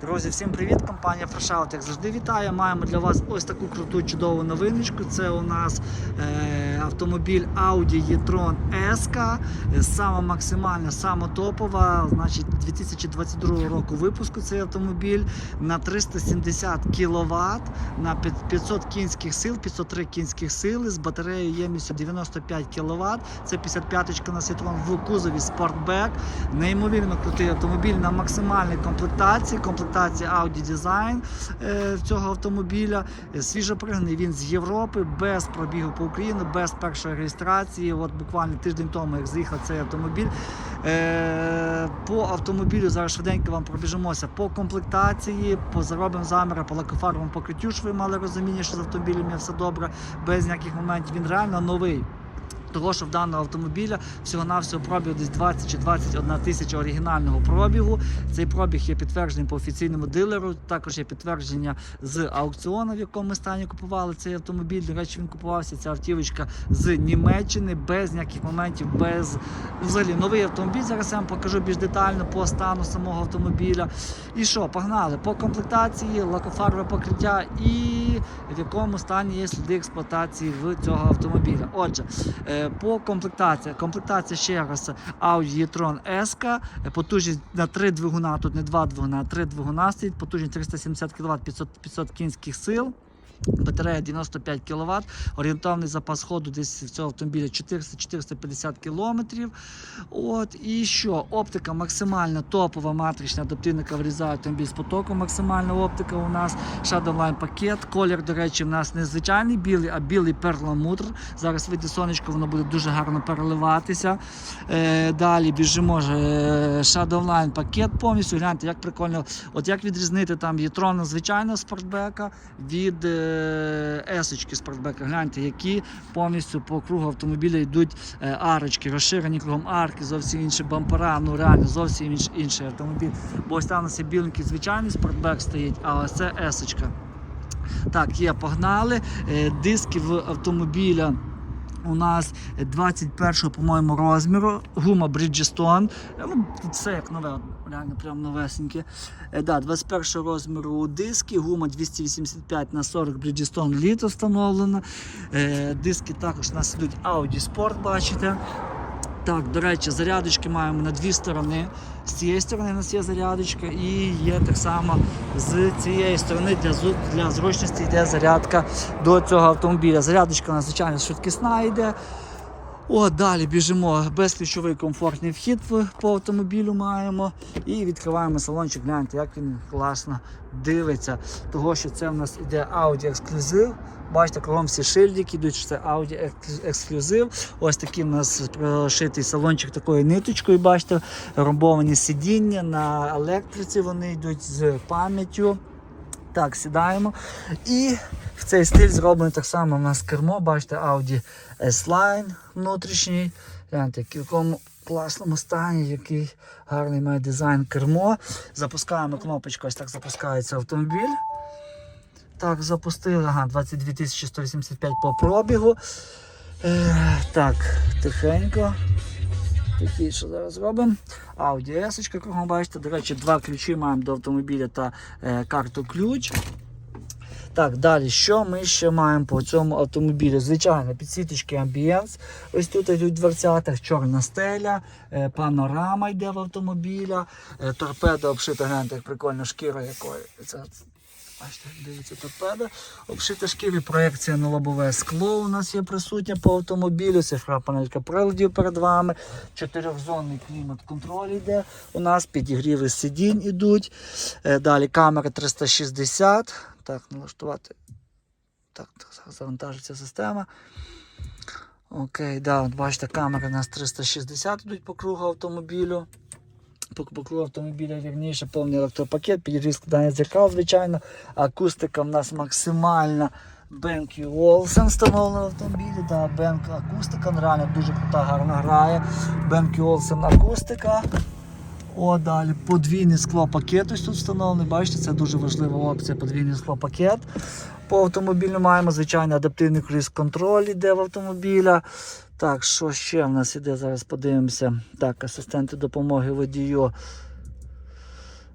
Друзі, всім привіт! Компанія Фрешаут, як завжди вітає. Маємо для вас ось таку круту чудову новиночку. Це у нас е, автомобіль Audi e-tron S. Сама максимальна, сама топова. Значить, 2022 року випуску цей автомобіль на 370 кВт, на 500 кінських сил, 503 кінських сили з батареєю ємністю 95 кВт. Це 55-ка на Citroen в кузові Sportback. Неймовірно крутий автомобіль на максимальній комплектації. Комплектація Audi Design е, цього автомобіля. Свіжопригнаний він з Європи, без пробігу по Україні, без першої реєстрації. От буквально тиждень тому, як заїхав цей автомобіль. Е, По автомобілю зараз швиденько вам пробіжимося по комплектації, по заробимо заміри, по лакофарбовому покриттю, щоб ви мали розуміння, що з автомобілем є все добре, без ніяких моментів. Він реально новий. Того, що в даного автомобіля всього-навсього пробіг десь 20 чи 21 тисяча оригінального пробігу. Цей пробіг є підтверджений по офіційному дилеру. Також є підтвердження з аукціону, в якому ми стані купували цей автомобіль. До речі, він купувався ця автівочка з Німеччини без ніяких моментів, без взагалі новий автомобіль. Зараз я вам покажу більш детально по стану самого автомобіля. І що, погнали по комплектації, лакофарбове покриття і в якому стані є сліди експлуатації в цього автомобіля. Отже, е, по комплектації. Комплектація ще раз Audi e-tron S, потужність на 3 двигуна, тут не 2 двигуна, а 3 двигуна стоїть, потужність 370 кВт, 500, 500 кінських сил. Батарея 95 кВт, орієнтовний запас ходу десь в цього автомобіля 400-450 км. От, і що? Оптика максимальна топова матрична адаптивника врізає автомобіль з потоком. Максимальна оптика у нас Shadowline пакет. Колір, до речі, в нас не звичайний білий, а білий перламутр. Зараз вийде сонечко, воно буде дуже гарно переливатися. Е, далі біжимо ж, е, Shadowline пакет повністю. Гляньте, як прикольно. От як відрізнити там єтрона звичайного спортбека від е, есочки спортбека. Гляньте, які повністю по кругу автомобіля йдуть е, арочки, розширені кругом арки, зовсім інші бампера. Ну реально зовсім інш, інший автомобіль. Бо ось там у нас біленький звичайний спортбек стоїть, а це есочка. Так, є, погнали. Е, Диски в автомобіля. У нас 21 по-моєму, розміру. Гума Bridgestone. Е, Ну, все як нове, реально прям новесеньке. Е, да, 21 розміру диски, гума 285 на 40 Bridgestone літо встановлено. Е, диски також у нас ідуть Audi Sport, бачите. Так, до речі, зарядочки маємо на дві сторони. З цієї сторони у нас є зарядочка і є так само з цієї сторони для, для зручності йде зарядка до цього автомобіля. Зарядочка надзвичайно звичайно, швидкісна йде. О, далі біжимо. Безключовий комфортний вхід по автомобілю маємо. І відкриваємо салончик. Гляньте, як він класно дивиться. Того, що це в нас іде Audi ексклюзив. Бачите, кругом всі шильдики йдуть, що це Audi ексклюзив. Ось такий у нас прошитий салончик такою ниточкою. Бачите, ромбовані сидіння на електриці. Вони йдуть з пам'яттю. Так, сідаємо. І в цей стиль зроблений так само у нас кермо. Бачите, Audi S-Line внутрішній. Гляньте, в якому класному стані, який гарний має дизайн кермо. Запускаємо кнопочку, ось так запускається автомобіль. Так, запустили. Ага, 22 185 по пробігу. Е, так, тихенько. Такий, що зараз зробимо. Audi кругом бачите. До речі, два ключі маємо до автомобіля та е, карту ключ. Так, далі, що ми ще маємо по цьому автомобілю? Звичайно, підсвіточки амбієнс. Ось тут йдуть в дверцятах, чорна стеля, е, панорама йде в автомобіля, е, торпеда обшита, гляньте, як прикольно шкіра якої. Це, бачите, дивіться, торпеда. Обшита шкірі, проекція на лобове скло у нас є присутня по автомобілю. Цифра панелька приладів перед вами. Чотирьохзонний клімат-контроль йде. У нас підігріви сидінь ідуть. Е, Далі камера 360. Так, налаштувати. Так, так, завантажиться система. Окей, да, от бачите, камери у нас 360 йдуть по кругу автомобілю. По, по автомобіля вірніше, повний електропакет, підігрів складання дзеркал, звичайно. Акустика в нас максимальна. BenQ Olsen встановлена в автомобілі. Да, Benq акустика, ну, реально дуже крута, гарно грає. BenQ Olsen акустика. О, далі подвійний склопакет ось тут встановлений. Бачите, це дуже важлива опція подвійний склопакет. По автомобілю маємо звичайно адаптивний круїз контроль іде в автомобіля. Так, що ще в нас іде? Зараз подивимося. Так, асистенти допомоги водію.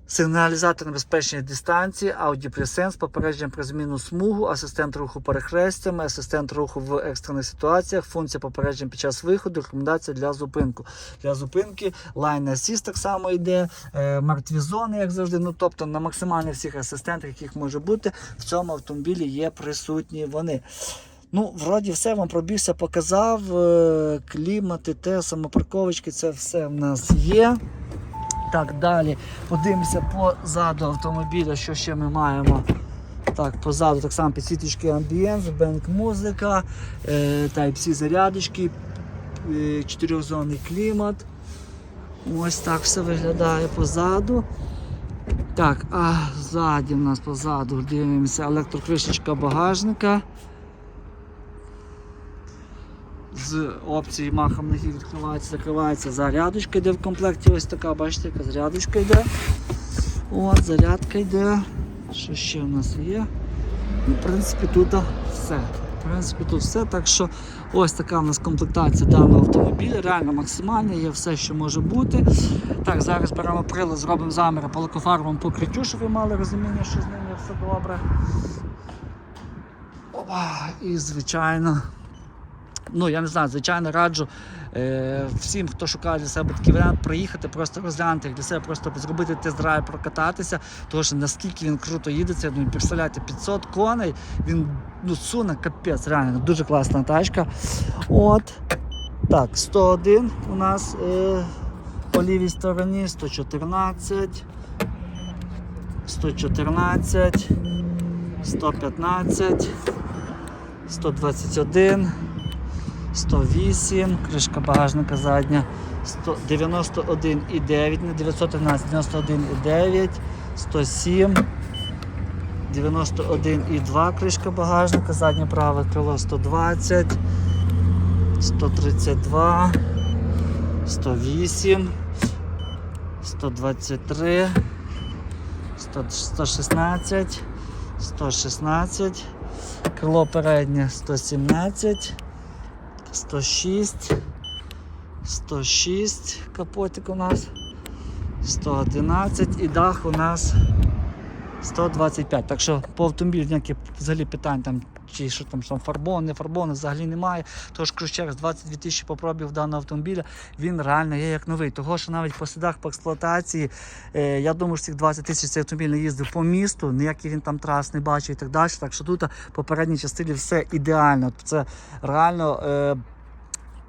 Сигналізатор на безпечній дистанції, Presence, попередження про зміну смугу, асистент руху перехрестями, асистент руху в екстрених ситуаціях, функція попередження під час виходу, рекомендація для зупинку. Для зупинки Line Assist так само йде, е, мертві зони, як завжди. Ну тобто на максимально всіх асистентах, яких може бути, в цьому автомобілі є присутні вони. Ну, вроді все вам пробігся, показав. Е, Клімат, ІТ, самопарковочки, це все в нас є. Так, далі подивимося позаду автомобіля, що ще ми маємо. Так, позаду так само підсвіточки амбієнс, бенк музика, е, Type-C зарядочки, е, чотирьохзонний клімат. Ось так все виглядає позаду. Так, а ззаді в нас позаду дивимося електрокришечка багажника. З опції махом ноги відкривається, закривається зарядочка йде в комплекті. Ось така, бачите, яка зарядочка йде. От, зарядка йде. Що ще в нас є? Ну, в принципі, тут все. В принципі, тут все. Так що ось така в нас комплектація даного автомобіля. Реально максимальна, є все, що може бути. Так, зараз беремо прилад, зробимо заміри по лакофарбовому покриттю, щоб ви мали розуміння, що з ним є все добре. Опа, і звичайно. Ну, я не знаю, звичайно, раджу е, всім, хто шукає для себе такий варіант, приїхати, просто розглянути їх для себе, просто зробити тест-драйв, прокататися, тому що наскільки він круто їдеться, ну, представляєте, 500 коней, він ну, суне капець, реально, дуже класна тачка. От. Так, 101 у нас е, по лівій стороні, 114, 114, 115, 121. 108, кришка багажника задня, 100 91,9, не 913, 91,9, 107, 91,2 кришка багажника, заднє праве крило 120, 132, 108, 123, 116, 116, крило переднє 117. 106, 106 капотик у нас, 111 і дах у нас 125. Так що по автомобілю ніяких взагалі питань там. Чи що там, що фарбон, не фарбон, взагалі немає. Тож кажу через 22 тисячі попробів даного автомобіля, він реально є як новий. Того, що навіть по слідах по експлуатації, е, я думаю, що цих 20 тисяч цей автомобіль не їздив по місту, ніяких він там трас не бачив і так далі. Так що тут по передній частині все ідеально. Це реально. Е,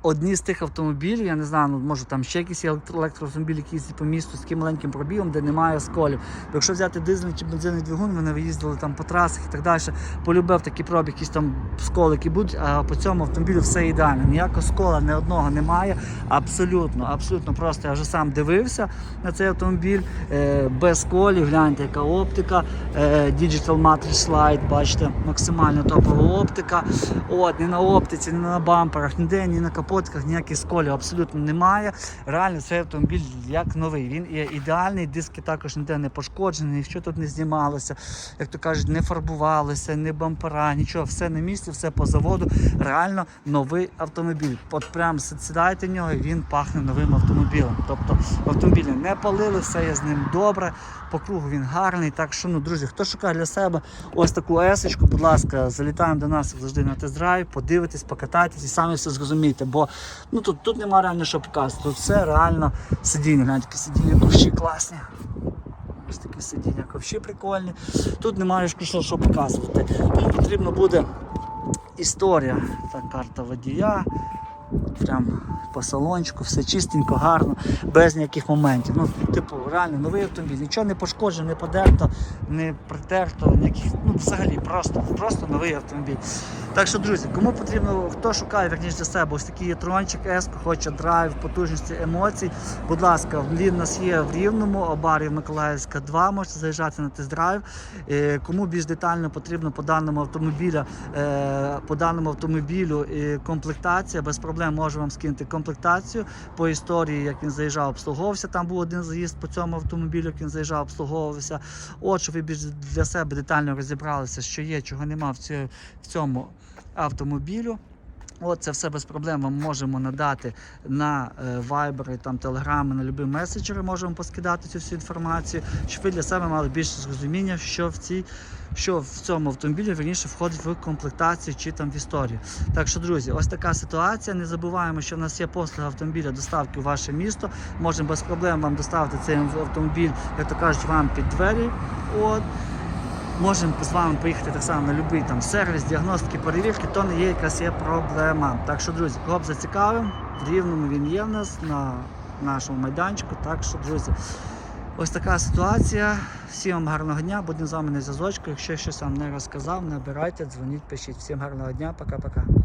Одні з тих автомобілів, я не знаю, ну може там ще якісь електроавтомобілі, які їздять по місту з таким маленьким пробігом, де немає сколів. Бо якщо взяти дизельний чи бензинний двигун, вони виїздили там по трасах і так далі. Полюбив такий пробіг, якісь там сколики будуть, а по цьому автомобілю все ідеально. Ніякого скола ні одного немає. Абсолютно, абсолютно просто. Я вже сам дивився на цей автомобіль е, без сколів. Гляньте, яка оптика, е, Digital Matrix Slide, бачите, максимально топова оптика. От, ні на оптиці, ні на бамперах, ніде, ні на капотках ніяких сколів абсолютно немає. Реально цей автомобіль як новий. Він є ідеальний, диски також ніде не пошкоджені, нічого тут не знімалося, як то кажуть, не фарбувалося, не бампера, нічого, все на місці, все по заводу. Реально новий автомобіль. От прям сідайте в нього і він пахне новим автомобілем. Тобто автомобілі не палили, все є з ним добре. По кругу він гарний. Так що, ну, друзі, хто шукає для себе ось таку есочку, будь ласка, залітаємо до нас завжди на тест-драйв, подивитесь, покатайтесь і самі все зрозумієте. Бо ну, тут, тут немає реально що показувати. Тут все реально сидіння. глянь, такі сидіння ковші класні. Ось такі сидіння ковші прикольні. Тут немає що, що показувати. Тут потрібно буде історія. Так, карта водія. Прям по салончику, все чистенько, гарно, без ніяких моментів. Ну, типу, реально новий автомобіль, нічого не пошкоджено, не подерто, не притерто, ніяких, ну взагалі, просто, просто новий автомобіль. Так що, друзі, кому потрібно, хто шукає верніше для себе ось такий трончик S, хоче драйв, потужності емоцій. Будь ласка, він нас є в Рівному, Обарів Миколаївська 2, можете заїжджати на тест-драйв. Е, Кому більш детально потрібно по даному автомобілю, е, по даному автомобілю е, комплектація, без проблем можу вам скинути комплектацію по історії, як він заїжджав, обслуговувався. Там був один заїзд по цьому автомобілю, як він заїжджав, обслуговувався. От, щоб ви більш для себе детально розібралися, що є, чого нема в цьому автомобілю. От це все без проблем вам можемо надати на Viber, там, Telegram, на любі меседжери можемо поскидати цю всю інформацію, щоб ви для себе мали більше зрозуміння, що в цій. Що в цьому автомобілі верніше входить в комплектацію чи там в історію. Так що, друзі, ось така ситуація. Не забуваємо, що в нас є послуга автомобіля доставки у ваше місто. Можемо без проблем вам доставити цей автомобіль, як то кажуть, вам під двері. От. Можемо з вами поїхати так само на будь-який там сервіс, діагностики, перевірки, то не є якась є проблема. Так що, друзі, кого б зацікавив, в рівному він є в нас на нашому майданчику. Так що, друзі, ось така ситуація. Всім вам гарного дня, будемо з вами на зв'язочку. Якщо щось вам не розказав, набирайте, дзвоніть, пишіть. Всім гарного дня, пока-пока.